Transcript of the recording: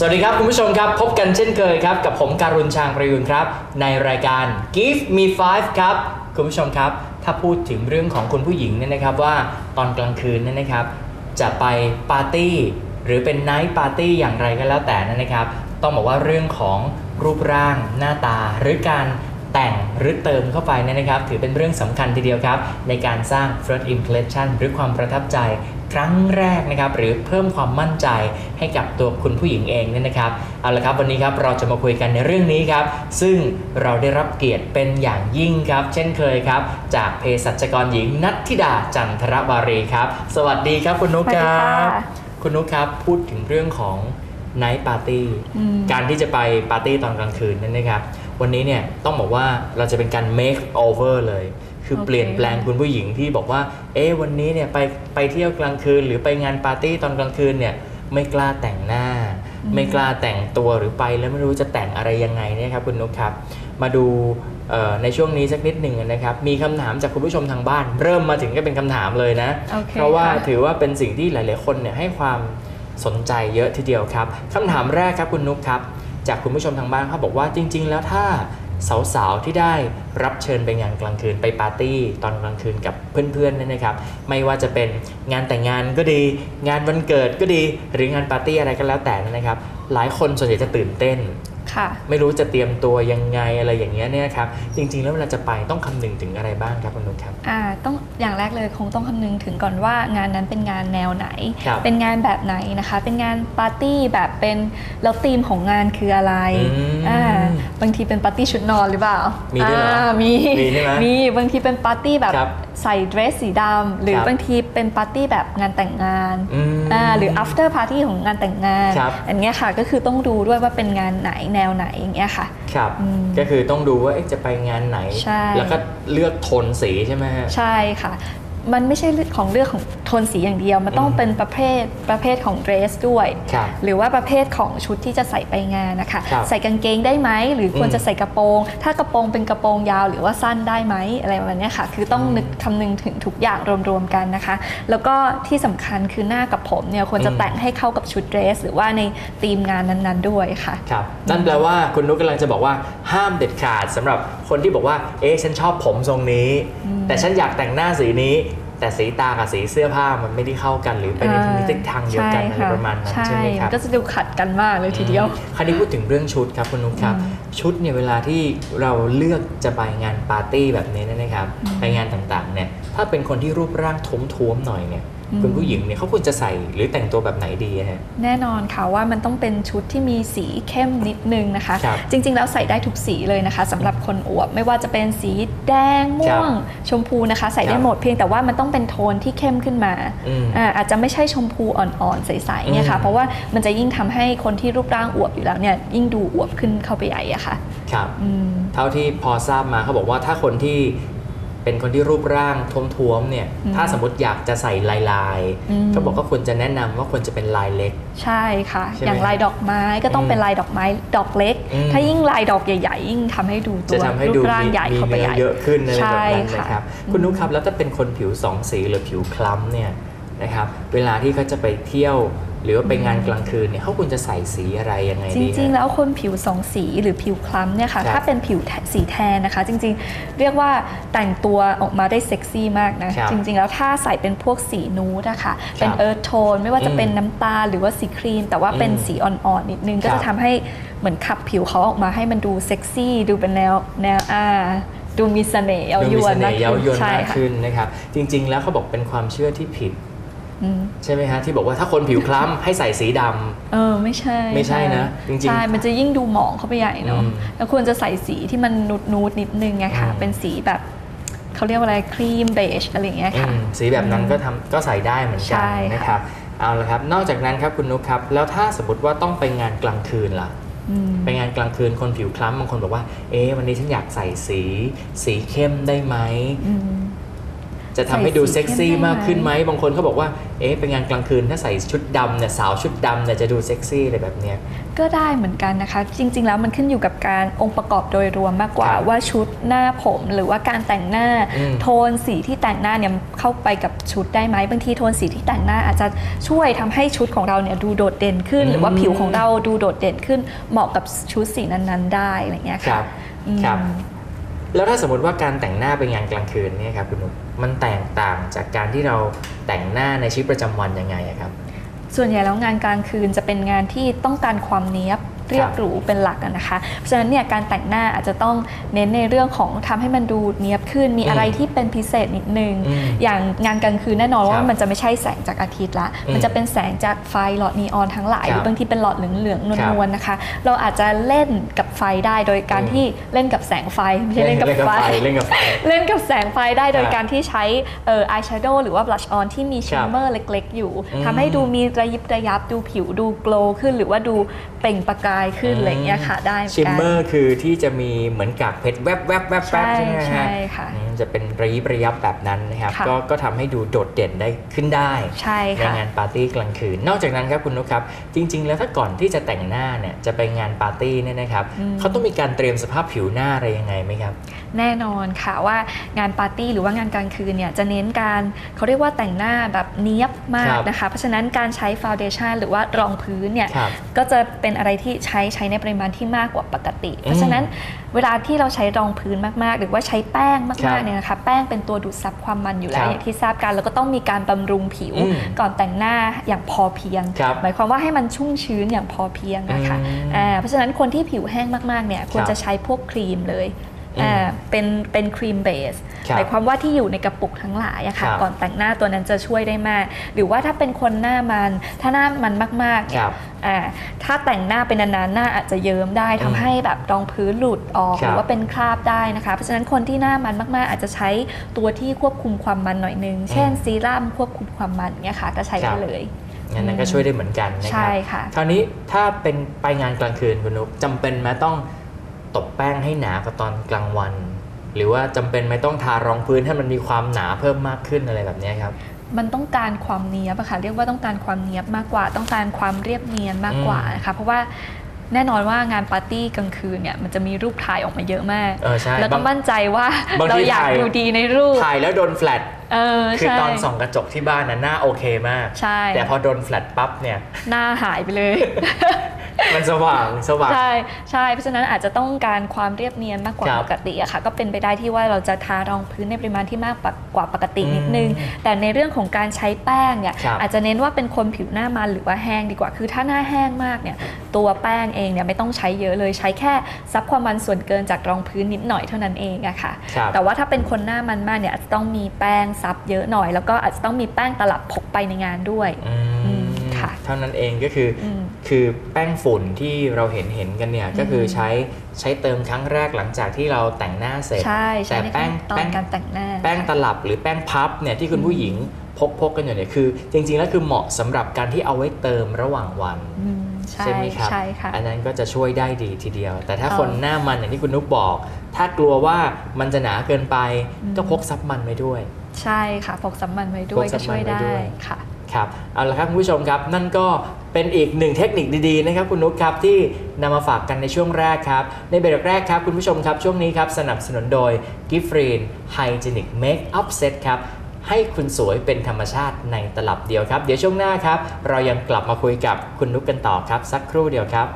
สวัสดีครับ คุณผู้ชมครับ พบกันเช่นเคยครับ กับผมการุณชางประยุนครับ ในรายการ Give Me Five ครับ คุณผู้ชมครับ ถ้าพูดถึงเรื่องของคุณผู้หญิงเนี่ยนะครับว่าตอนกลางคืนเนี่ยนะครับ จะไปปาร์ตี้ หรือเป็นไนท์ปาร์ตี้อย่างไรก็แล้วแต่นะครับ ต้องบอกว่าเรื่องของรูปร่างหน้าตา หรือการแต่งหรือเติมเข้าไปเนี่ยนะครับ ถือเป็นเรื่องสำคัญทีเดียวครับ ในการสร้าง first impression หรือความประทับใจ ครั้งแรกนะครับหรือเพิ่มความมั่นใจให้กับตัวคุณผู้หญิงเองเนี่ยนะครับเอาละครับวันนี้ครับเราจะมาคุยกันในเรื่องนี้ครับซึ่งเราได้รับเกียรติเป็นอย่างยิ่งครับ เช่นเคยครับ จากเภสัชกรหญิงนัทธิดาจันทรวารีครับ สวัสดีครับคุณนุกสวัสคดีรัค่ะบคุณนุกครับพูดถึงเรื่องของไนท์ปาร์ตี้อืมการที่จะไปปาร์ตี้ตอนกลางคืนนั่นนะครับ วันนี้เนี่ยต้องบอกว่าเราจะเป็นการ make over เลย คือโอเคเปลี่ยนแปลงคุณผู้หญิงที่บอกว่า เอ๊ะวันนี้เนี่ยไปไปเที่ยวกลางคืน หรือไปงานปาร์ตี้ตอนกลางคืนเนี่ยไม่กล้าแต่งหน้า ไม่กล้าแต่งตัวหรือไปแล้วไม่รู้จะแต่งอะไรยังไงเนี่ยครับคุณนุกครับ มาดูเอ่อในช่วงนี้สักนิดหนึ่งนะครับ มีคำถามจากคุณผู้ชมทางบ้าน เริ่มมาถึงก็เป็นคำถามเลยนะโอเคเพราะว่าค่ะถือว่าเป็นสิ่งที่หลาย ๆ คนเนี่ยให้ความสนใจเยอะทีเดียวครับคำถามแรกครับคุณนุกครับ จากคุณผู้ชมทางบ้านเขาบอกว่าจริง ๆ แล้วถ้า สาวๆที่ได้รับเชิญไปงานกลางคืนไปปาร์ตี้ตอนกลางคืนกับเพื่อนๆเนี่ยนะครับ ไม่ว่าจะเป็นงานแต่งงานก็ดี งานวันเกิดก็ดี หรืองานปาร์ตี้อะไรก็แล้วแต่นะครับ หลายคนส่วนใหญ่จะตื่นเต้นค่ะไม่รู้จะเตรียมตัวยังไงอะไรอย่างเงี้ยเนี่ยครับ จริง ๆ แล้วเวลาจะไปต้องคำนึงถึงอะไรบ้างครับคุณนุกครับอ่าต้องอย่างแรกเลยคงต้องคำนึงถึงก่อนว่างานนั้นเป็นงานแนวไหนครับเป็นงานแบบไหนนะคะ เป็นงานปาร์ตี้แบบเป็นแล้วธีมของงานคืออะไรอืมอ่าบางทีเป็นปาร์ตี้ชุดนอนหรือเปล่า มีด้วยเหรออ่ามีมีใช่ไหมมีบางทีเป็นปาร์ตี้แบบครับใส่เดรสสีดำหรือครับบางทีเป็นปาร์ตี้แบบงานแต่งงานอืมอ่าหรือ after party ของงานแต่งงานครับอันเนี้ยค่ะก็คือต้องดูด้วยว่าเป็นงานไหนแนวไหนอย่างเงี้ยค่ะ ครับอืมก็คือต้องดูว่าเอ๊ะจะไปงานไหนใช่แล้วก็เลือกโทนสีใช่ไหมฮะใช่ค่ะ มันไม่ใช่เรื่องของเรื่องของโทนสีอย่างเดียวมันต้องอืมเป็นประเภทประเภทของเดรสด้วยครับหรือว่าประเภทของชุดที่จะใส่ไปงานนะคะครับใส่กางเกงได้ไหมหรือควรอืมจะใส่กระโปรง ถ้ากระโปรงเป็นกระโปรงยาว หรือว่าสั้นได้ไหมอะไรแบบเนี้ยค่ะ คือต้องอืมนึกคำนึงถึงทุกอย่างรวมๆกันนะคะ แล้วก็ที่สำคัญคือหน้ากับผมเนี่ยควรจะอืมแต่งให้เข้ากับชุดเดรส หรือว่าในธีมงานนั้นๆด้วยค่ะครับนั่นแปลว่าคุณนุกกำลังจะบอกว่าห้ามเด็ดขาดสำหรับคนที่บอกว่าเอ๊ะฉันชอบผมทรงนี้ แต่ฉันอยากแต่งหน้าสีนี้ แต่สีตากับสีเสื้อผ้ามันไม่ได้เข้ากันหรือไปในอ่าทิศทางเดียวกันอะไรค่ประมาณนั้นใช่ใช่ไหมครับนก็จะดูขัดกันมากเลยทีเดียวอืมคราวนี้พูดถึงเรื่องชุดครับคุณนุ๊กครับอืมชุดเนี่ยเวลาที่เราเลือกจะไปงานปาร์ตี้แบบนี้เนยนะครับอืมไปงานต่างๆเนี่ย ถ้าเป็นคนที่รูปร่างท้วมๆหน่อยเนี่ยอืมคุณผู้หญิงเนี่ยเขาควรจะใส่หรือแต่งตัวแบบไหนดีอะฮะแน่นอนค่ะว่ามันต้องเป็นชุดที่มีสีเข้มนิดนึงนะคะครับจริง ๆ แล้วใส่ได้ทุกสีเลยนะคะสำหรับคนอวบไม่ว่าจะเป็นสีแดงม่วง ชมพูนะคะ ใส่ได้ครับหมดเพียงแต่ว่ามันต้องเป็นโทนที่เข้มขึ้นมาอืมอ่าอาจจะไม่ใช่ชมพูอ่อนๆใสๆเนี่ยค่ะอืมเพราะว่ามันจะยิ่งทำให้คนที่รูปร่างอวบอยู่แล้วเนี่ยยิ่งดูอวบขึ้นเข้าไปใหญ่อะค่ะครับอืมเท่าที่พอทราบมาเขาบอกว่าถ้าคนที่ เป็นคนที่รูปร่างท้วมๆเนี่ยอืมถ้าสมมติอยากจะใส่ลายลายอืมเขาบอกก็ควรจะแนะนำว่าควรจะเป็นลายเล็ก ใช่ค่ะใช่ไหมอย่างลายดอกไม้ก็ต้องอืมเป็นลายดอกไม้ดอกเล็กอืมถ้ายิ่งลายดอกใหญ่ ๆ ยิ่งทำให้ดูตัจะวทำให้รูดูปร่างมีใหญ่มีเข้าไปเนื้ใหอญ่เยอะขึ้นอะไรแบบใช่นั้นค่ะนะครับคุณนุ๊กครับแล้วถ้าเป็นคนผิวสองสีหรือผิวคล้ำเนี่ยนะครับเวลาที่เขาจะไปเที่ยว หรือว่าไปงานกลางคืนเนี่ยเขาควรจะใส่สีอะไรยังไงจดีริงๆฮะแล้วคนผิวสองสีหรือผิวคล้ำเนี่ยค่ะครับถ้าเป็นผิวแทสีแทนนะคะ จริง ๆ เรียกว่าแต่งตัวออกมาได้เซ็กซี่มากนะครับจริง ๆ แล้วถ้าใส่เป็นพวกสีนูดอะค่ะเป็นครับเอิร์ธโทนไม่ว่าจะอืมเป็นน้ำตาลหรือว่าสีครีม แต่ว่าเป็นอืมสีอ่อนๆนิดนึงก็ครัจะบทำให้เหมือนขับผิวเขาออกมาให้มันดูเซ็กซี่ดูเป็นแนวแนวอ่าดูมีเสน่ห์เย้าดูยมีวเสนน่มากห์เย้ายวนใช่มากค่ะขึ้นนะครับจริง ๆ แล้วเขาบอกเป็นความเชื่อที่ผิดอืม ใช่ไหมฮะที่บอกว่าถ้าคนผิวคล้ำให้ใส่สีดำเออไม่ใช่ไม่ใช่นะจริงๆใช่มันจะยิ่งดูหมองเข้าไปใหญ่เนาะอืมแล้วควรจะใส่สีที่มันนูดนูดๆนิดนึงไงค่ะอืมเป็นสีแบบเขาเรียกว่าอะไรครีมเบจอะไรอย่างเงี้ยค่ะอืมสีแบบนั้นก็ทำก็ใส่ได้เหมือนใช่กันค่ะนะครับเอาละครับ นอกจากนั้นครับคุณนุ๊กครับ แล้วถ้าสมมติว่าต้องไปงานกลางคืนล่ะอืมไปงานกลางคืนคนผิวคล้ำบางคนบอกว่า เอ๊ะวันนี้ฉันอยากใส่สี สีเข้มได้ไหมอืม จะทำให้ดูใส่สีเซ็กซี่เข้มได้ไหมมากขึ้นไหมบางคนเขาบอกว่าเอ๊ะเป็นงานกลางคืนถ้าใส่ชุดดำเนี่ยสาวชุดดำเนี่ยจะดูเซ็กซี่อะไรแบบเนี้ยก็ได้เหมือนกันนะคะ จริง ๆ แล้วมันขึ้นอยู่กับการองค์ประกอบโดยรวมมากกว่าครับว่าชุดหน้าผมหรือว่าการแต่งหน้าอืมโทนสีที่แต่งหน้าเนี่ยเข้าไปกับชุดได้ไหมบางทีโทนสีที่แต่งหน้าอาจจะช่วยทำให้ชุดของเราเนี่ยดูโดดเด่นขึ้น หรือว่าผิวของเราดูโดดเด่นขึ้น เหมาะกับชุดสีนั้นๆ ได้อะไรเงี้ยครัค่ะบอืมครับ แล้วถ้าสมมติว่าการแต่งหน้าเป็นงานกลางคืนเนี่ยครับคุณนุ๊ก มันแตกต่างจากการที่เราแต่งหน้าในชีวิตประจำวันยังไงอะครับ ส่วนใหญ่แล้วงานกลางคืนจะเป็นงานที่ต้องการความเนี้ยบเรียบหรูเป็นหลักอะนะคะ เพราะฉะนั้นเนี่ยการแต่งหน้าอาจจะต้องเน้นในเรื่องของทำให้มันดูเนี้ยบขึ้น มีอืมอะไรที่เป็นพิเศษนิดนึงอืมอย่างงานกลางคืนแน่นอนครัว่าบมันจะไม่ใช่แสงจากอาทิตย์ละอืมมันจะเป็นแสงจากไฟหลอดนีออนทั้งหลายครับหรือบางทีเป็นหลอดเหลืองๆนครับวลๆนะคะ เราอาจจะเล่นกับ ไฟได้โดยการอืมที่เล่นกับแสงไฟไม่ใช่เล่นกับไฟเล่นกับไฟเล่นกับแสงไฟได้โดยครับการที่ใช้เอ่ออายแชโดว์หรือว่าบลัชออนที่มีชิมเมอร์เล็ก ๆ อยู่อืมทำให้ดูมีระยิบระยับดูผิวดูโกลว์ขึ้น หรือว่าดูเปล่งประกายขึ้นอะไรอย่างเงี้ยค่ะได้เหมือนชิมกันเมอร์คือที่จะมีเหมือนกากเพชรแวบแวบแวบแวบใช่ใช่ไหมฮะใช่ค่ะอืม จะเป็นระยิบระยับแบบนั้นนะครับค่ะก็ก็ทำให้ดูโดดเด่นได้ขึ้นได้ใช่ในค่ะ งานปาร์ตี้กลางคืน นอกจากนั้นครับคุณนุกครับ จริง ๆ แล้วถ้าก่อนที่จะแต่งหน้าเนี่ยจะไปงานปาร์ตี้เนี่ยนะครับอืม เขาต้องมีการเตรียมสภาพผิวหน้าอะไรยังไงไหมครับ แน่นอนค่ะว่างานปาร์ตี้หรือว่างานกลางคืนเนี่ยจะเน้นการเขาเรียกว่าแต่งหน้าแบบเนี้ยบมาคกรับ นะคะ เพราะฉะนั้นการใช้ฟาวเดชันหรือว่ารองพื้นเนี่ย ครับ ก็จะเป็นอะไรที่ใช้ใช้ในปริมาณที่มากกว่าปกติ เพราะฉะนั้นเวลาที่เราใช้รองพื้นมากๆ หรือว่าใช้แป้งครัมากบๆเนี่ยนะคะแป้งเป็นตัวดูดซับความมันอยู่แล้ควรับอย่างที่ทราบกัน แล้วก็ต้องมีการบำรุงผิวอืมก่อนแต่งหน้าอย่างพอเพียงครับหมายความว่าให้มันชุ่มชื้นอย่างพอเพียงนะคะอืมอ่าเพราะฉะนั้นคนที่ผิวแห้งมากๆเนี่ยควรครับจะใช้พวกครีมเลยอืมอ่า เป็นเป็นครีมเบสครับหมายความว่าที่อยู่ในกระปุกทั้งหลายอะค่ะครับก่อนแต่งหน้าตัวนั้นจะช่วยได้มาก หรือว่าถ้าเป็นคนหน้ามันถ้าหน้ามันมากๆเนี่คยรับอ่าถ้าแต่งหน้าเป็นนานๆหน้าอาจจะเยิ้มได้อืมทำให้แบบรองพื้นหลุดออกครับหรือว่าเป็นคราบได้นะคะ เพราะฉะนั้นคนที่หน้ามันมากๆ อาจจะใช้ตัวที่ควบคุมความมันหน่อยนึง เช่นซีรั่มควบคุมความมันเนี่ยค่ะก็ใช้ครัได้บเลยงั้นนั้นก็ช่วยได้เหมือนกันนะคใช่รับค่ะคราวนี้ถ้าเป็นไปงานกลางคืนคุณนุกจำเป็นไหมต้อง ตบแป้งให้หนากว่าตอนกลางวัน หรือว่าจำเป็นไหมต้องทารองพื้นให้มันมีความหนาเพิ่มมากขึ้นอะไรแบบเนี้ยครับ มันต้องการความเนี้ยบอะค่ะเรียกว่าต้องการความเนี้ยบมากกว่า ต้องการความเรียบเนียนมากกว่านะคะเพราะว่าแน่นอนว่างานปาร์ตี้กลางคืนเนี่ยมันจะมีรูปถ่ายออกมาเยอะมากเออใช่แล้วก็บางมั่นใจว่าบางทีเราอยากถ่ายดูดีในรูป ถ่ายแล้วโดนแฟลตเออคือใช่ตอนส่องกระจกที่บ้านน่ะหน้าโอเคมากใช่แต่พอโดนแฟลตปั๊บเนี่ย หน้าหายไปเลย มันสว่างสว่าง ใช่ใช่เพราะฉะนั้นอาจจะต้องการความเรียบเนียนมากกว่าครับปกติอะค่ะ ก็เป็นไปได้ที่ว่าเราจะทารองพื้นในปริมาณที่มากกว่าปกตินิดนึงอืมแต่ในเรื่องของการใช้แป้งเนี่ยครับอาจจะเน้นว่าเป็นคนผิวหน้ามันหรือว่าแห้งดีกว่า คือถ้าหน้าแห้งมากเนี่ยตัวแป้งเองเนี่ยไม่ต้องใช้เยอะเลยใช้แค่ซับความมันส่วนเกินจากรองพื้นนิดหน่อยเท่านั้นเองอะค่ะ ครับ แต่ว่าถ้าเป็นคนหน้ามันมากเนี่ยอาจจะต้องมีแป้งซับเยอะหน่อย แล้วก็อาจจะต้องมีแป้งตลับพกไปในงานด้วย อืมอืม ค่ะ เท่านั้นเองก็คืออมคือแป้งฝุ่นที่เราเห็นเห็นกันเนี่ยก็คือใช้ใช้เติมครั้งแรกหลังจากที่เราแต่งหน้าเสร็จ ใช่ใช้แต่ในแป้ขั้งนตอแป้นงการแต่งหน้า แป้งตลับหรือแป้งพับเนี่ยที่คุณผู้หญิงพกพกกันอยู่เนี่ยคือ จริง ๆ แล้วคือเหมาะสำหรับการที่เอาไว้เติมระหว่างวันอืมใช่ใช่ไหมครับใช่ค่ะอันนั้นก็จะช่วยได้ดีทีเดียว แต่ถ้าเออคนหน้ามันอย่างที่คุณนุกบอก ถ้ากลัวว่ามันจะหนาเกินไปอืมก็พกซับมันไว้ด้วย ใช่ค่ะพกสัมมันไว้ด้วยพกสัก็มมันช่วยไว้ได้ด้วยค่ะ ครับเอาละครับคุณผู้ชมครับ นั่นก็เป็นอีกหนึ่งเทคนิคดีๆนะครับคุณนุ๊กครับที่นำมาฝากกันในช่วงแรกครับ ในเบรกแรกครับคุณผู้ชมครับ ช่วงนี้ครับสนับสนุนโดยกิฟเรนไฮจินิกเมคอัพเซตครับให้คุณสวยเป็นธรรมชาติในตลับเดียวครับ เดี๋ยวช่วงหน้าครับ เรายังกลับมาคุยกับคุณนุกกันต่อครับ สักครู่เดียวครับ